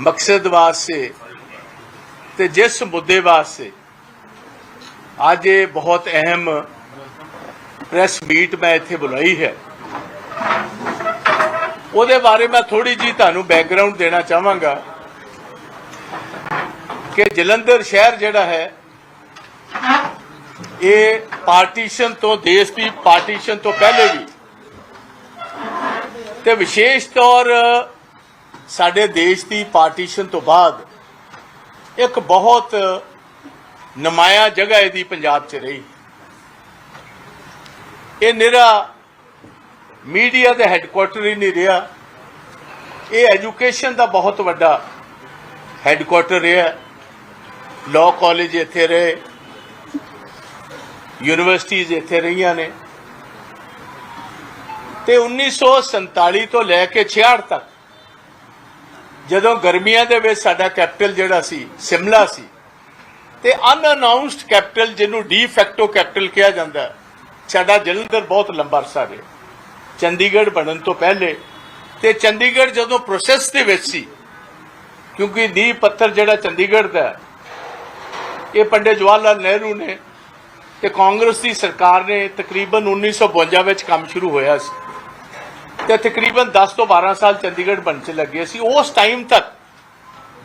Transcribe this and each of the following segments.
ਮਕਸਦ ਵਾਸਤੇ ਤੇ ਜਿਸ ਮੁੱਦੇ ਵਾਸਤੇ ਅੱਜ ਇਹ ਬਹੁਤ ਅਹਿਮ ਪ੍ਰੈਸ ਮੀਟ ਮੈਂ ਇੱਥੇ ਬੁਲਾਈ ਹੈ। ਉਹਦੇ ਬਾਰੇ ਮੈਂ ਥੋੜੀ ਜੀ ਤੁਹਾਨੂੰ ਬੈਕਗ੍ਰਾਉਂਡ ਦੇਣਾ ਚਾਹਾਂਗਾ ਕਿ ਜਲੰਧਰ ਸ਼ਹਿਰ ਜਿਹੜਾ ਹੈ, ਇਹ ਪਾਰਟੀਸ਼ਨ ਤੋਂ ਦੇਸ਼ ਦੀ ਪਾਰਟੀਸ਼ਨ ਤੋਂ ਪਹਿਲੇ ਵੀ ਤੇ ਵਿਸ਼ੇਸ਼ ਤੌਰ ਸਾਡੇ ਦੇਸ਼ ਦੀ ਪਾਰਟੀਸ਼ਨ ਤੋਂ ਬਾਅਦ ਇੱਕ ਬਹੁਤ ਨਮਾਇਆ ਜਗ੍ਹਾ ਇਹਦੀ ਪੰਜਾਬ 'ਚ ਰਹੀ। ਇਹ ਨਿਰਾ ਮੀਡੀਆ ਦੇ ਹੈੱਡਕੁਆਟਰ ਹੀ ਨਹੀਂ ਰਿਹਾ। ਇਹ ਐਜੂਕੇਸ਼ਨ ਦਾ ਬਹੁਤ ਵੱਡਾ ਹੈੱਡਕੁਆਟਰ ਰਿਹਾ। ਲਾਅ ਕਾਲਜ ਇੱਥੇ ਰਹੇ। ਯੂਨੀਵਰਸਿਟੀਜ਼ ਇੱਥੇ ਰਹੀਆਂ ਨੇ। ਤੇ 1947 ਤੋਂ ਲੈ ਕੇ 66 ਤੱਕ ਜਦੋਂ ਗਰਮੀਆਂ ਦੇ ਵਿੱਚ ਸਾਡਾ ਕੈਪੀਟਲ ਜਿਹੜਾ ਸੀ, ਸਿਮਲਾ ਸੀ, ਤੇ ਅਨਅਨਾਉਂਸਡ ਕੈਪੀਟਲ ਜਿਹਨੂੰ ਡੀ ਫੈਕਟੋ ਕੈਪੀਟਲ ਕਿਹਾ ਜਾਂਦਾ ਸਾਡਾ ਜਲੰਧਰ ਬਹੁਤ ਲੰਬਾ ਅਰਸਾ ਰਿਹਾ। ਚੰਡੀਗੜ੍ਹ ਬਣਨ ਤੋਂ ਪਹਿਲੇ ਤੇ ਚੰਡੀਗੜ੍ਹ ਜਦੋਂ ਪ੍ਰੋਸੈਸ ਦੇ ਵਿੱਚ ਸੀ, ਕਿਉਂਕਿ ਨੀਂਹ ਪੱਥਰ ਜਿਹੜਾ ਚੰਡੀਗੜ੍ਹ ਦਾ ਇਹ ਪੰਡਿਤ ਜਵਾਹਰ ਲਾਲ ਨਹਿਰੂ ਨੇ ਤੇ ਕਾਂਗਰਸ ਦੀ ਸਰਕਾਰ ਨੇ ਤਕਰੀਬਨ 1952 ਵਿੱਚ ਕੰਮ ਸ਼ੁਰੂ ਹੋਇਆ ਸੀ। ਤੇ ਤਕਰੀਬਨ 10 ਤੋਂ 12 ਸਾਲ ਚੰਡੀਗੜ੍ਹ ਬਣ ਚ ਲੱਗੇ ਸੀ। ਉਸ ਟਾਈਮ ਤੱਕ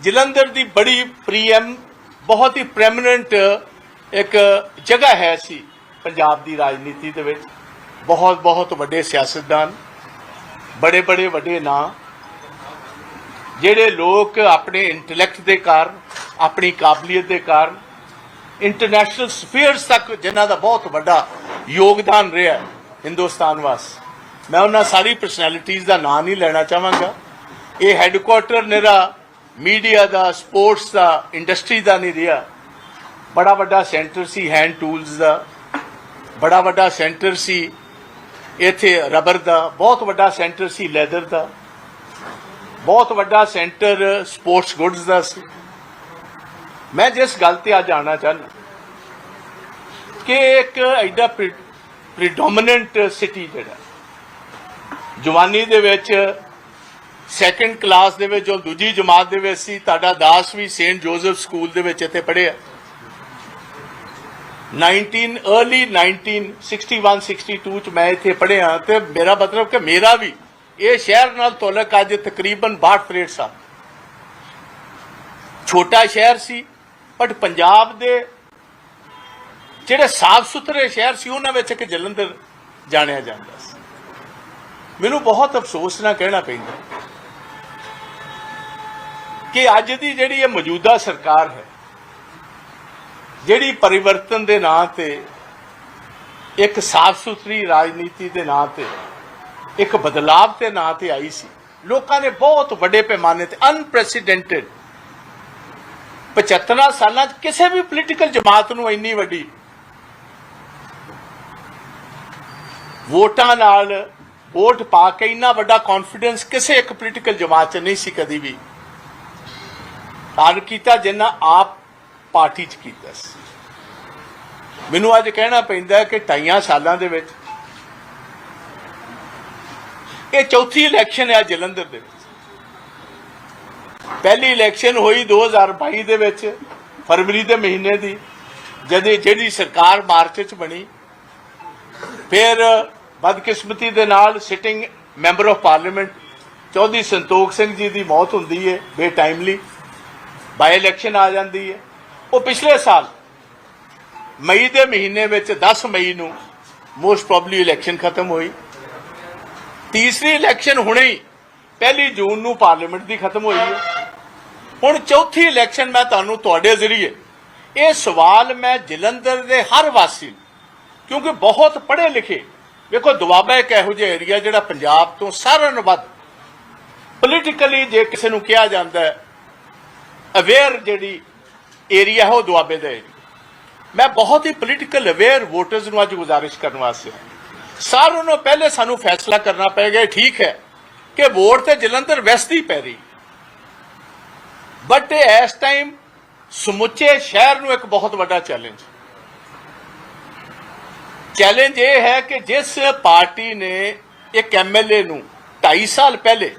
ਜਲੰਧਰ ਦੀ ਬੜੀ ਪ੍ਰੀਐਮ ਬਹੁਤ ਹੀ ਪ੍ਰੈਮਨੈਂਟ ਇੱਕ ਜਗ੍ਹਾ ਹੈ ਸੀ ਪੰਜਾਬ ਦੀ ਰਾਜਨੀਤੀ ਦੇ ਵਿੱਚ। ਬਹੁਤ ਬਹੁਤ ਵੱਡੇ ਸਿਆਸਤਦਾਨ, ਬੜੇ ਬੜੇ ਵੱਡੇ ਨਾਂ, ਜਿਹੜੇ ਲੋਕ ਆਪਣੇ ਇੰਟੈਲੈਕਟ ਦੇ ਕਾਰਨ, ਆਪਣੀ ਕਾਬਲੀਅਤ ਦੇ ਕਾਰਨ ਇੰਟਰਨੈਸ਼ਨਲ ਸਫੀਅਰਸ ਤੱਕ ਜਿਨ੍ਹਾਂ ਦਾ ਬਹੁਤ ਵੱਡਾ ਯੋਗਦਾਨ ਰਿਹਾ ਹਿੰਦੁਸਤਾਨ ਵਾਸਤੇ। ਮੈਂ ਉਹਨਾਂ ਸਾਰੀ ਪਰਸਨੈਲਿਟੀਜ਼ ਦਾ ਨਾਂ ਨਹੀਂ ਲੈਣਾ ਚਾਹਾਂਗਾ। ਇਹ ਹੈੱਡਕੁਆਟਰ ਨਿਰਾ ਮੀਡੀਆ ਦਾ ਸਪੋਰਟਸ ਦਾ ਇੰਡਸਟਰੀ ਦਾ ਨਹੀਂ ਰਿਹਾ। ਬੜਾ ਵੱਡਾ ਸੈਂਟਰ ਸੀ ਹੈਂਡ ਟੂਲਸ ਦਾ। ਬੜਾ ਵੱਡਾ ਸੈਂਟਰ ਸੀ, ਇੱਥੇ ਰਬਰ ਦਾ। ਬਹੁਤ ਵੱਡਾ ਸੈਂਟਰ ਸੀ ਲੈਦਰ ਦਾ। ਬਹੁਤ ਵੱਡਾ ਸੈਂਟਰ ਸਪੋਰਟਸ ਗੁੱਡਸ ਦਾ ਸੀ। ਮੈਂ ਜਿਸ ਗੱਲ ਤੇ ਅੱਜ ਆਣਾ ਚਾਹੁੰਦਾ ਕਿ ਇੱਕ ਐਡਾ ਪ੍ਰੀਡੋਮੀਨੈਂਟ ਸਿਟੀ ਜਿਹੜਾ ਜਵਾਨੀ ਦੇ ਵਿੱਚ ਸੈਕੰਡ ਕਲਾਸ ਦੇ ਵਿੱਚ, ਜੋ ਦੂਜੀ ਜਮਾਤ ਦੇ ਵਿੱਚ ਸੀ, ਤੁਹਾਡਾ ਦਾਸ ਵੀ ਸੇਂਟ ਜੋਸਫ ਸਕੂਲ ਦੇ ਵਿੱਚ ਇੱਥੇ ਪੜ੍ਹਿਆ। 19 अर्ਲੀ 1961 62 ਚ ਮੈਂ ਇੱਥੇ ਪੜ੍ਹਿਆ ਤੇ ਮੇਰਾ ਮਤਲਬ ਕਿ ਮੇਰਾ ਵੀ ਇਹ ਸ਼ਹਿਰ ਨਾਲ ਤੋਲਕ ਅੱਜ ਤਕਰੀਬਨ 62 ਤਰੇੜ ਸਾਲ। ਛੋਟਾ ਸ਼ਹਿਰ ਸੀ ਬਟ ਪੰਜਾਬ ਦੇ ਜਿਹੜੇ ਸਾਫ਼ ਸੁਥਰੇ ਸ਼ਹਿਰ ਸੀ, ਉਹਨਾਂ ਵਿੱਚ ਇੱਕ ਜਲੰਧਰ ਜਾਣਿਆ ਜਾਂਦਾ ਸੀ। ਮੈਨੂੰ ਬਹੁਤ ਅਫਸੋਸ ਨਾਲ ਕਹਿਣਾ ਪੈਂਦਾ ਕਿ ਅੱਜ ਦੀ ਜਿਹੜੀ ਇਹ ਮੌਜੂਦਾ ਸਰਕਾਰ ਹੈ, ਜਿਹੜੀ ਪਰਿਵਰਤਨ ਦੇ ਨਾਂ ਤੇ, ਇੱਕ ਸਾਫ਼ ਸੁਥਰੀ ਰਾਜਨੀਤੀ ਦੇ ਨਾਂ ਤੇ, ਇੱਕ ਬਦਲਾਵ ਦੇ ਨਾਂ ਤੇ ਆਈ ਸੀ, ਲੋਕਾਂ ਨੇ ਬਹੁਤ ਵੱਡੇ ਪੈਮਾਨੇ ਤੇ ਅਨਪ੍ਰੈਸੀਡੈਂਟਡ 75 ਸਾਲਾਂ 'ਚ ਕਿਸੇ ਵੀ ਪੋਲੀਟੀਕਲ ਜਮਾਤ ਨੂੰ ਇੰਨੀ ਵੱਡੀ ਵੋਟਾਂ ਨਾਲ ਵੋਟ ਪਾ ਕੇ ਇੰਨਾ ਵੱਡਾ ਕੌਨਫੀਡੈਂਸ ਕਿਸੇ ਇੱਕ ਪੋਲੀਟੀਕਲ ਜਮਾਤ 'ਚ ਨਹੀਂ ਸੀ ਕਦੀ ਵੀ। ਹਾਰ ਕੀਤਾ ਜਿੰਨਾ ਆਪ ਪਾਰਟੀ 'ਚ ਕੀਤਾ ਸੀ। ਮੈਨੂੰ ਅੱਜ ਕਹਿਣਾ ਪੈਂਦਾ ਕਿ ਢਾਈਆਂ ਸਾਲਾਂ ਦੇ ਵਿੱਚ ਇਹ ਚੌਥੀ ਇਲੈਕਸ਼ਨ ਹੈ ਜਲੰਧਰ ਦੇ ਵਿੱਚ। ਪਹਿਲੀ ਇਲੈਕਸ਼ਨ ਹੋਈ 2022 ਦੇ ਵਿੱਚ, ਫਰਵਰੀ ਦੇ ਮਹੀਨੇ ਦੀ, ਜਦ ਜਿਹੜੀ ਸਰਕਾਰ ਮਾਰਚ ਚ ਬਣੀ, ਫਿਰ ਬਦਕਿਸਮਤੀ ਦੇ ਨਾਲ sitting member of parliament Chaudhary Santokh Singh ji ਦੀ ਮੌਤ ਹੁੰਦੀ ਹੈ ਬੇਟਾਈਮਲੀ ਬਾਈ ਇਲੈਕਸ਼ਨ ਆ ਜਾਂਦੀ ਹੈ ਉਹ ਪਿਛਲੇ ਸਾਲ ਮਈ ਦੇ ਮਹੀਨੇ ਵਿੱਚ 10 ਮਈ ਨੂੰ ਮੋਸਟ ਪ੍ਰੋਬਬਲੀ ਇਲੈਕਸ਼ਨ ਖਤਮ ਹੋਈ। ਤੀਸਰੀ ਇਲੈਕਸ਼ਨ ਹੁਣੇ ਹੀ ਪਹਿਲੀ ਜੂਨ ਨੂੰ ਪਾਰਲੀਮੈਂਟ ਦੀ ਖਤਮ ਹੋਈ ਹੈ ਹੁਣ ਚੌਥੀ ਇਲੈਕਸ਼ਨ ਮੈਂ ਤੁਹਾਨੂੰ ਤੁਹਾਡੇ ਜ਼ਰੀਏ ਇਹ ਸਵਾਲ ਮੈਂ ਜਲੰਧਰ ਦੇ ਹਰ ਵਾਸੀ ਨੂੰ, ਕਿਉਂਕਿ ਬਹੁਤ ਪੜ੍ਹੇ ਲਿਖੇ ਵੇਖੋ, ਦੁਆਬਾ ਇੱਕ ਇਹੋ ਜਿਹਾ ਏਰੀਆ ਜਿਹੜਾ ਪੰਜਾਬ ਤੋਂ ਸਾਰਿਆਂ ਨਾਲੋਂ ਵੱਧ ਪੋਲੀਟੀਕਲੀ ਜੇ ਕਿਸੇ ਨੂੰ ਕਿਹਾ ਜਾਂਦਾ ਹੈ ਅਵੇਅਰ ਜਿਹੜੀ ਏਰੀਆ ਹੈ ਉਹ ਦੁਆਬੇ ਦਾ ਏਰੀਆ ਮੈਂ ਬਹੁਤ ਹੀ ਪੋਲੀਟੀਕਲ ਅਵੇਅਰ ਵੋਟਰਸ ਨੂੰ ਅੱਜ ਗੁਜ਼ਾਰਿਸ਼ ਕਰਨ ਵਾਸਤੇ ਸਾਰਿਆਂ ਨੂੰ ਪਹਿਲੇ ਸਾਨੂੰ ਫੈਸਲਾ ਕਰਨਾ ਪਏਗਾ ਠੀਕ ਹੈ, ਕਿ ਵੋਟ ਤੇ ਜਲੰਧਰ ਵੈਸਟ ਹੀ ਪੈ ਰਹੀ। ਬਟ ਇਸ ਟਾਈਮ ਸਮੁੱਚੇ ਸ਼ਹਿਰ ਨੂੰ ਇੱਕ ਬਹੁਤ ਵੱਡਾ ਚੈਲੰਜ ਚੈਲੰਜ ਇਹ ਹੈ ਕਿ ਜਿਸ ਪਾਰਟੀ ਨੇ ਇੱਕ ਐਮਐਲਏ ਨੂੰ 2.5 ਸਾਲ ਪਹਿਲੇ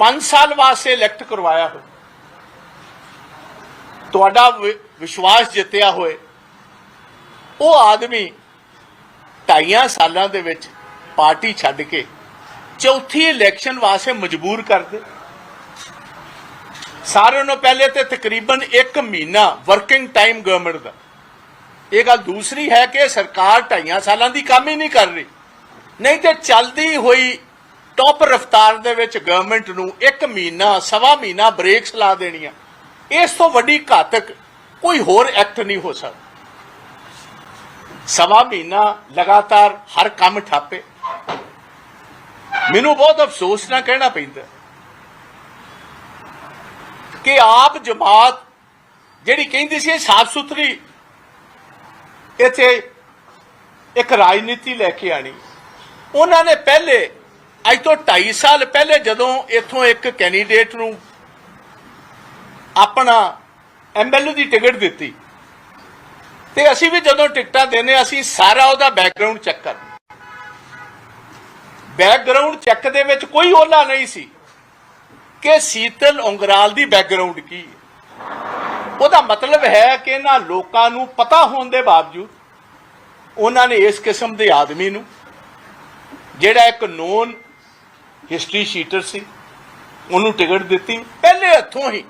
5 ਸਾਲ ਵਾਸਤੇ ਇਲੈਕਟ ਕਰਵਾਇਆ ਹੋ ਤੁਹਾਡਾ ਵਿ- ਵਿਸ਼ਵਾਸ ਜਿੱਤਿਆ ਹੋਏ ਉਹ ਆਦਮੀ ਢਾਈਆਂ ਸਾਲਾਂ ਦੇ ਵਿੱਚ ਪਾਰਟੀ ਛੱਡ ਕੇ ਚੌਥੀ ਇਲੈਕਸ਼ਨ ਵਾਸਤੇ ਮਜਬੂਰ ਕਰਦੇ ਸਾਰਿਆਂ ਨੂੰ ਪਹਿਲੇ ਤੇ ਤਕਰੀਬਨ 1 ਮਹੀਨਾ ਵਰਕਿੰਗ ਟਾਈਮ ਗਵਰਨਮੈਂਟ ਦਾ। ਇਹ ਗੱਲ ਦੂਸਰੀ ਹੈ ਕਿ ਸਰਕਾਰ ਢਾਈਆਂ ਸਾਲਾਂ ਦੀ ਕੰਮ ਹੀ ਨਹੀਂ ਕਰ ਰਹੀ। ਨਹੀਂ ਤੇ ਚੱਲਦੀ ਹੋਈ ਟੌਪ ਰਫਤਾਰ ਦੇ ਵਿੱਚ ਗਵਰਨਮੈਂਟ ਨੂੰ 1 ਮਹੀਨਾ, ਸਵਾ ਮਹੀਨਾ ਬ੍ਰੇਕਸ ਲਾ ਦੇਣੀਆਂ। ਇਸ ਤੋਂ ਵੱਡੀ ਘਾਤਕ ਕੋਈ ਹੋਰ ਐਕਟ ਨਹੀਂ ਹੋ ਸਕਦਾ। ਸਵਾ ਮਹੀਨਾ ਲਗਾਤਾਰ ਹਰ ਕੰਮ ਠਾਪੇ। ਮੈਨੂੰ ਬਹੁਤ ਅਫਸੋਸ ਨਾਲ ਕਹਿਣਾ ਪੈਂਦਾ ਕਿ ਆਪ ਜਮਾਤ ਜਿਹੜੀ ਕਹਿੰਦੀ ਸੀ ਸਾਫ਼ ਸੁਥਰੀ ਇੱਥੇ ਇੱਕ ਰਾਜਨੀਤੀ ਲੈ ਕੇ ਆਣੀ। ਉਹਨਾਂ ਨੇ ਪਹਿਲੇ, ਅੱਜ ਤੋਂ 2.5 ਸਾਲ ਪਹਿਲੇ ਜਦੋਂ ਇੱਥੋਂ ਇੱਕ ਕੈਂਡੀਡੇਟ ਨੂੰ ਆਪਣਾ ਐਮਐਲਏ ਦੀ ਟਿਕਟ ਦਿੱਤੀ। ਤੇ ਅਸੀਂ ਵੀ ਜਦੋਂ ਟਿਕਟਾਂ ਦਿੰਦੇ ਅਸੀਂ ਸਾਰਾ ਉਹਦਾ ਬੈਕਗ੍ਰਾਉਂਡ ਚੈੱਕ ਕਰਦੇ ਬੈਕਗ੍ਰਾਉਂਡ ਚੈੱਕ ਦੇ ਵਿੱਚ ਕੋਈ ਓਲਾ ਨਹੀਂ ਸੀ ਕਿ ਸੀਤਲ ਉਂਗਰਾਲ ਦੀ ਬੈਕਗ੍ਰਾਉਂਡ ਕੀ ਹੈ। ਉਹਦਾ ਮਤਲਬ ਹੈ ਕਿ ਇਹਨਾਂ ਲੋਕਾਂ ਨੂੰ ਪਤਾ ਹੋਣ ਦੇ ਬਾਵਜੂਦ ਉਹਨਾਂ ਨੇ ਇਸ ਕਿਸਮ ਦੇ ਆਦਮੀ ਨੂੰ, ਜਿਹੜਾ ਇੱਕ ਨੋਨ ਹਿਸਟਰੀ ਸ਼ੀਟਰ ਸੀ, ਉਹਨੂੰ ਟਿਕਟ ਦਿੱਤੀ ਪਹਿਲੇ ਹੱਥੋਂ ਹੀ,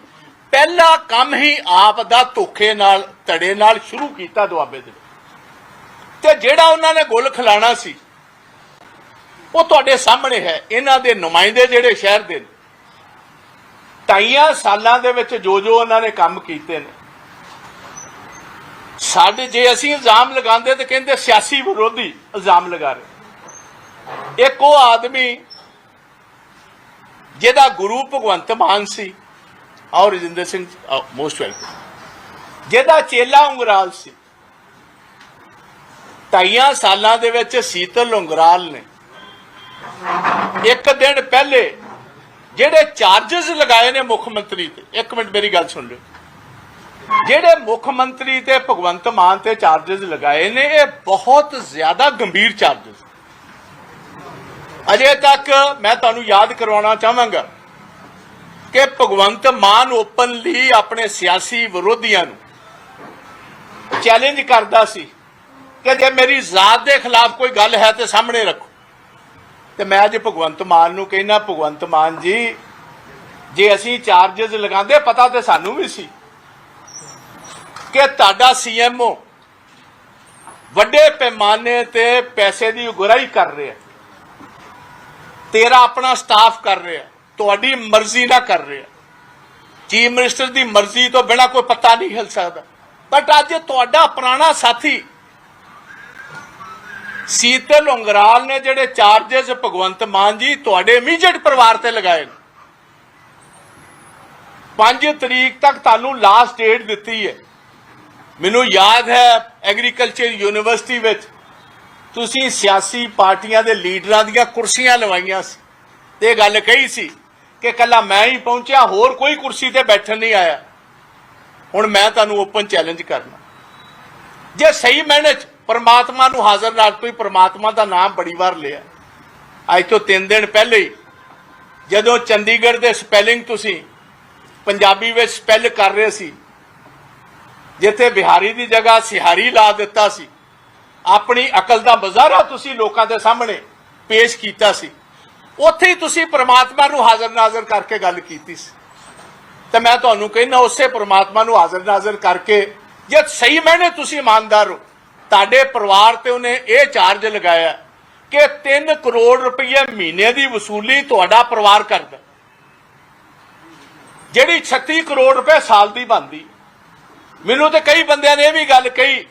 ਪਹਿਲਾ ਕੰਮ ਹੀ ਆਪ ਦਾ ਧੋਖੇ ਨਾਲ, ਧੜੇ ਨਾਲ ਸ਼ੁਰੂ ਕੀਤਾ ਦੁਆਬੇ ਦੇ ਵਿੱਚ। ਤੇ ਜਿਹੜਾ ਉਹਨਾਂ ਨੇ ਗੁੱਲ ਖਿਲਾਣਾ ਸੀ, ਉਹ ਤੁਹਾਡੇ ਸਾਹਮਣੇ ਹੈ ਇਹਨਾਂ ਦੇ ਨੁਮਾਇੰਦੇ ਜਿਹੜੇ ਸ਼ਹਿਰ ਦੇ ਨੇ ਢਾਈਆਂ ਸਾਲਾਂ ਦੇ ਵਿੱਚ ਜੋ ਜੋ ਉਹਨਾਂ ਨੇ ਕੰਮ ਕੀਤੇ ਨੇ। ਸਾਡੇ ਜੇ ਅਸੀਂ ਇਲਜ਼ਾਮ ਲਗਾਉਂਦੇ ਤੇ ਕਹਿੰਦੇ ਸਿਆਸੀ ਵਿਰੋਧੀ ਇਲਜ਼ਾਮ ਲਗਾ ਰਹੇ। ਇੱਕ ਉਹ ਆਦਮੀ ਜਿਹਦਾ ਗੁਰੂ ਭਗਵੰਤ ਮਾਨ ਸੀ ਔਰ ਰਜਿੰਦਰ ਸਿੰਘ ਮੋਸਟ ਵੈਲਕਮ। ਜਿਹਦਾ ਚੇਲਾ ਉਂਗਰਾਲ ਸੀ। ਢਾਈਆਂ ਸਾਲਾਂ ਦੇ ਵਿੱਚ ਸੀਤਲ ਉਂਗਰਾਲ ਨੇ। ਇੱਕ ਦਿਨ ਪਹਿਲੇ ਜਿਹੜੇ ਚਾਰजेस ਲਗਾਏ ਨੇ ਮੁੱਖ ਮੰਤਰੀ ਤੇ, ਇੱਕ ਮਿੰਟ ਮੇਰੀ ਗੱਲ ਸੁਣ ਲਓ। ਜਿਹੜੇ ਮੁੱਖ ਮੰਤਰੀ ਤੇ ਭਗਵੰਤ ਮਾਨ ਤੇ ਚਾਰजेस ਲਗਾਏ ਨੇ, ਇਹ ਬਹੁਤ ਜ਼ਿਆਦਾ ਗੰਭੀਰ ਚਾਰजेस ਅਜੇ ਤੱਕ ਮੈਂ ਤੁਹਾਨੂੰ ਯਾਦ ਕਰਵਾਉਣਾ ਚਾਹਾਂਗਾ ਕਿ ਭਗਵੰਤ ਮਾਨ ਓਪਨਲੀ ਆਪਣੇ ਸਿਆਸੀ ਵਿਰੋਧੀਆਂ ਨੂੰ ਚੈਲੰਜ ਕਰਦਾ ਸੀ ਕਿ ਜੇ ਮੇਰੀ ਜ਼ਾਤ ਦੇ ਖਿਲਾਫ ਕੋਈ ਗੱਲ ਹੈ ਤੇ ਸਾਹਮਣੇ ਰੱਖੋ। ਤੇ ਮੈਂ ਅੱਜ ਭਗਵੰਤ ਮਾਨ ਨੂੰ ਕਹਿਣਾ ਭਗਵੰਤ ਮਾਨ ਜੀ, ਜੇ ਅਸੀਂ ਚਾਰजेस ਲਗਾਉਂਦੇ, ਪਤਾ ਤੇ ਸਾਨੂੰ ਵੀ ਸੀ ਕਿ ਤੁਹਾਡਾ ਸੀਐਮਓ ਵੱਡੇ ਪੈਮਾਨੇ ਤੇ ਪੈਸੇ ਦੀ ਉਗਰਾਈ ਕਰ ਰਿਹਾ ਤੇਰਾ ਆਪਣਾ ਸਟਾਫ ਕਰ ਰਿਹਾ ਤੁਹਾਡੀ ਮਰਜ਼ੀ ਨਾਲ ਕਰ ਰਿਹਾ ਚੀਫ ਮਿਨਿਸਟਰ ਦੀ ਮਰਜ਼ੀ ਤੋਂ ਬਿਨਾ ਕੋਈ ਪਤਾ ਨਹੀਂ ਹਿਲ ਸਕਦਾ। ਬਟ ਅੱਜ ਤੁਹਾਡਾ ਪੁਰਾਣਾ ਸਾਥੀ ਸੀਤਲ ਉਂਗਰਾਲ ਨੇ ਜਿਹੜੇ ਚਾਰजेस ਭਗਵੰਤ ਮਾਨ ਜੀ ਤੁਹਾਡੇ ਇਮੀਡੀਏਟ ਪਰਿਵਾਰ ਤੇ ਲਗਾਏ ਨੇ। 5 ਤਰੀਕ ਤੱਕ ਤੁਹਾਨੂੰ ਲਾਸਟ ਡੇਟ ਦਿੱਤੀ ਹੈ। ਮੈਨੂੰ ਯਾਦ ਹੈ ਐਗਰੀਕਲਚਰ ਯੂਨੀਵਰਸਿਟੀ ਵਿੱਚ ਤੁਸੀਂ ਸਿਆਸੀ ਪਾਰਟੀਆਂ ਦੇ ਲੀਡਰਾਂ ਦੀਆਂ ਕੁਰਸੀਆਂ ਲਵਾਈਆਂ ਸੀ। ਤੇ ਇਹ ਗੱਲ ਕਹੀ ਸੀ ਕਿ ਕੱਲਾ ਮੈਂ ਹੀ ਪਹੁੰਚਿਆ, ਹੋਰ ਕੋਈ ਕੁਰਸੀ ਤੇ ਬੈਠਣ ਨਹੀਂ ਆਇਆ। ਹੁਣ ਮੈਂ ਤੁਹਾਨੂੰ ਓਪਨ ਚੈਲੰਜ ਕਰਨਾ। ਜੇ ਸਹੀ ਮੈਨੇ ਚ ਪਰਮਾਤਮਾ ਨੂੰ ਹਾਜ਼ਰ ਨਾਲ ਕੋਈ ਪਰਮਾਤਮਾ ਦਾ ਨਾਮ ਬੜੀ ਵਾਰ ਲਿਆ। ਅੱਜ ਤੋਂ 3 ਦਿਨ ਪਹਿਲੇ ਹੀ, ਜਦੋਂ ਚੰਡੀਗੜ੍ਹ ਦੇ ਸਪੈਲਿੰਗ ਤੁਸੀਂ ਪੰਜਾਬੀ ਵਿੱਚ ਸਪੈਲ ਕਰ ਰਹੇ ਸੀ, ਜਿੱਥੇ ਬਿਹਾਰੀ ਦੀ ਜਗ੍ਹਾ ਸਿਹਾਰੀ ਲਾ ਦਿੱਤਾ ਸੀ, ਆਪਣੀ ਅਕਲ ਦਾ ਮਜ਼ਾਰਾ ਤੁਸੀਂ ਲੋਕਾਂ ਦੇ ਸਾਹਮਣੇ ਪੇਸ਼ ਕੀਤਾ ਸੀ, ਉੱਥੇ ਹੀ ਤੁਸੀਂ ਪ੍ਰਮਾਤਮਾ ਨੂੰ ਹਾਜ਼ਰ ਨਾਜ਼ਰ ਕਰਕੇ ਗੱਲ ਕੀਤੀ ਸੀ। ਤੇ ਮੈਂ ਤੁਹਾਨੂੰ ਕਹਿੰਦਾ, ਉਸੇ ਪ੍ਰਮਾਤਮਾ ਨੂੰ ਹਾਜ਼ਰ ਨਾਜ਼ਰ ਕਰਕੇ, ਜੇ ਸਹੀ ਮੈਨੇ ਤੁਸੀਂ ਇਮਾਨਦਾਰ ਹੋ ਤੁਹਾਡੇ ਪਰਿਵਾਰ ਤੇ ਉਹਨੇ ਇਹ ਚਾਰਜ ਲਗਾਇਆ ਕਿ 3 ਕਰੋੜ ਰੁਪਏ ਮਹੀਨੇ ਦੀ ਵਸੂਲੀ ਤੁਹਾਡਾ ਪਰਿਵਾਰ ਕਰਦਾ। ਜਿਹੜੀ 36 ਕਰੋੜ ਰੁਪਏ ਸਾਲ ਦੀ ਬਣਦੀ। ਮੈਨੂੰ ਤੇ ਕਈ ਬੰਦਿਆਂ ਨੇ ਇਹ ਵੀ ਗੱਲ ਕਹੀ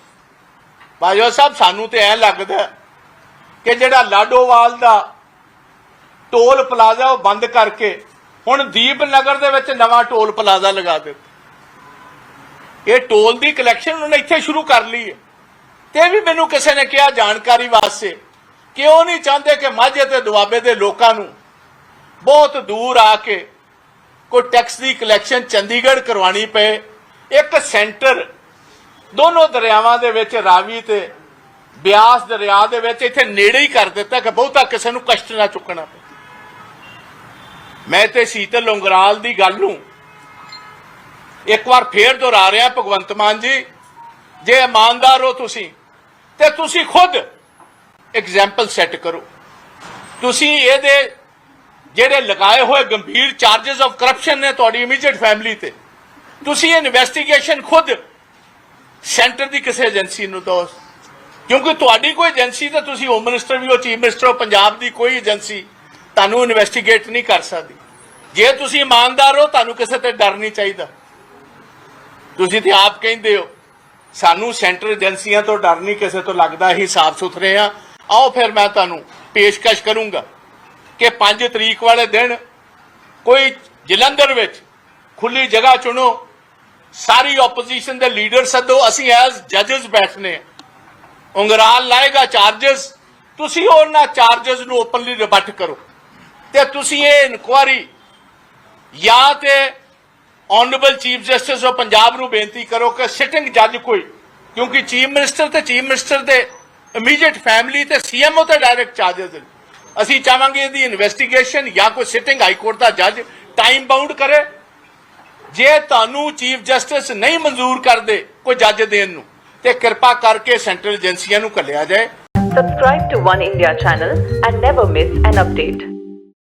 ਬਾਜਵਾ ਸਾਹਿਬ ਸਾਨੂੰ ਤੇ ਐ ਲੱਗਦਾ ਕਿ ਜਿਹੜਾ ਲਾਡੋਵਾਲ ਦਾ ਟੋਲ ਪਲਾਜ਼ਾ ਉਹ ਬੰਦ ਕਰਕੇ ਹੁਣ ਦੀਪ ਨਗਰ ਦੇ ਵਿੱਚ ਨਵਾਂ ਟੋਲ ਪਲਾਜ਼ਾ ਲਗਾ ਦਿੱਤਾ। ਇਹ ਟੋਲ ਦੀ ਕਲੈਕਸ਼ਨ ਉਹਨੇ ਇੱਥੇ ਸ਼ੁਰੂ ਕਰ ਲਈ ਹੈ। ਤੇ ਵੀ ਮੈਨੂੰ ਕਿਸੇ ਨੇ ਕਿਹਾ ਜਾਣਕਾਰੀ ਵਾਸਤੇ ਕਿ ਉਹ ਨਹੀਂ ਚਾਹੁੰਦੇ ਕਿ ਮਾਝੇ ਤੇ ਦੁਆਬੇ ਦੇ ਲੋਕਾਂ ਨੂੰ ਬਹੁਤ ਦੂਰ ਆ ਕੇ ਕੋਈ ਟੈਕਸ ਦੀ ਕਲੈਕਸ਼ਨ ਚੰਡੀਗੜ੍ਹ ਕਰਵਾਣੀ ਪਏ। ਇੱਕ ਸੈਂਟਰ ਦੋਨੋਂ ਦਰਿਆਵਾਂ ਦੇ ਵਿੱਚ, ਰਾਵੀ ਤੇ ਬਿਆਸ ਦਰਿਆ ਦੇ ਵਿੱਚ ਇੱਥੇ ਨੇੜੇ ਹੀ ਕਰ ਦਿੱਤਾ ਕਿ ਬਹੁਤਾ ਕਿਸੇ ਨੂੰ ਕਸ਼ਟ ਨਾ ਚੁੱਕਣਾ ਪਏ। ਮੈਂ ਤੇ ਸੀਤਲ ਉਂਗਰਾਲ ਦੀ ਗੱਲ ਨੂੰ ਇੱਕ ਵਾਰ ਫੇਰ ਦੁਹਰਾ ਰਿਹਾ, ਭਗਵੰਤ ਮਾਨ ਜੀ। ਜੇ ਇਮਾਨਦਾਰ ਹੋ ਤੁਸੀਂ ਤੇ ਤੁਸੀਂ ਖੁਦ ਐਗਜ਼ਾਮਪਲ ਸੈੱਟ ਕਰੋ। ਤੁਸੀਂ ਇਹਦੇ ਜਿਹੜੇ ਲਗਾਏ ਹੋਏ ਗੰਭੀਰ ਚਾਰजेस ਆਫ ਕਰਪਸ਼ਨ ਨੇ ਤੁਹਾਡੀ ਇਮੀਡੀਏਟ ਫੈਮਿਲੀ ਤੇ, ਤੁਸੀਂ ਇਨਵੈਸਟੀਗੇਸ਼ਨ ਖੁਦ ਸੈਂਟਰ ਦੀ ਕਿਸੇ ਏਜੰਸੀ ਨੂੰ ਦੋ ਕਿਉਂਕਿ ਤੁਹਾਡੀ ਕੋਈ ਏਜੰਸੀ ਤਾਂ ਤੁਸੀਂ ਹੋਮ ਮਿਨਿਸਟਰ ਵੀ ਹੋ ਚੀਫ ਮਿਨਿਸਟਰ ਹੋ, ਪੰਜਾਬ ਦੀ ਕੋਈ ਏਜੰਸੀ ਤੁਹਾਨੂੰ ਇਨਵੈਸਟੀਗੇਟ ਨਹੀਂ ਕਰ ਸਕਦੀ। ਜੇ ਤੁਸੀਂ ਇਮਾਨਦਾਰ ਹੋ, ਤੁਹਾਨੂੰ ਕਿਸੇ ਤੇ ਡਰ ਨਹੀਂ ਚਾਹੀਦਾ। ਤੁਸੀਂ ਤੇ ਆਪ ਕਹਿੰਦੇ ਹੋ ਸਾਨੂੰ ਸੈਂਟਰ ਏਜੰਸੀਆਂ ਤੋਂ ਡਰ ਨਹੀਂ ਕਿਸੇ ਤੋਂ ਲੱਗਦਾ ਹੀ ਸਾਫ਼ ਸੁਥਰੇ ਆ ਆਓ ਫਿਰ ਮੈਂ ਤੁਹਾਨੂੰ ਪੇਸ਼ਕਸ਼ ਕਰੂੰਗਾ ਕਿ 5 ਤਰੀਕ ਵਾਲੇ ਦਿਨ ਕੋਈ ਜਲੰਧਰ ਵਿੱਚ ਖੁੱਲੀ ਜਗ੍ਹਾ ਚੁਣੋ, ਸਾਰੀ ਆਪੋਜੀਸ਼ਨ ਦੇ ਲੀਡਰ ਸੱਦੋ, ਅਸੀਂ ਐਸ ਜੱਜਸ ਬੈਠਨੇ ਉਂਗਰਾਲ ਲਾਏਗਾ ਚਾਰजेस ਤੁਸੀਂ ਉਹਨਾਂ ਚਾਰजेस ਨੂੰ ਓਪਨਲੀ ਰਿਬਟ ਕਰੋ। ਤੇ ਤੁਸੀਂ ਇਹ ਇਨਕੁਆਰੀ ਜਾਂ ਤੇ honourable chief justice of Punjab ਨੂੰ ਬੇਨਤੀ ਕਰੋ ਕਿ ਸਿਟਿੰਗ ਜੱਜ ਕੋਈ, ਕਿਉਂਕਿ ਚੀਫ ਮਿਨਿਸਟਰ ਤੇ ਚੀਫ ਮਿਨਿਸਟਰ ਦੇ ਇਮੀਡੀਏਟ ਫੈਮਿਲੀ ਤੇ ਸੀਐਮਓ ਤੇ ਡਾਇਰੈਕਟ ਚਾਰजेस ਨੇ। ਅਸੀਂ ਚਾਹਾਂਗੇ ਇਹਦੀ ਇਨਵੈਸਟੀਗੇਸ਼ਨ ਜਾਂ ਕੋਈ ਸਿਟਿੰਗ ਹਾਈ ਕੋਰਟ ਦਾ ਜੱਜ ਟਾਈਮ ਬਾਉਂਡ ਕਰੇ। ਜੇ ਤੁਹਾਨੂੰ ਚੀਫ ਜਸਟਿਸ ਨਹੀਂ ਮਨਜ਼ੂਰ ਕਰਦੇ ਕੋਈ ਜੱਜ ਦੇਣ ਨੂੰ, ਤੇ ਕਿਰਪਾ ਕਰਕੇ ਸੈਂਟਰਲ ਏਜੰਸੀਆਂ ਨੂੰ ਕੱਲਿਆ ਜਾਏ। Subscribe to One India channel and never miss an update.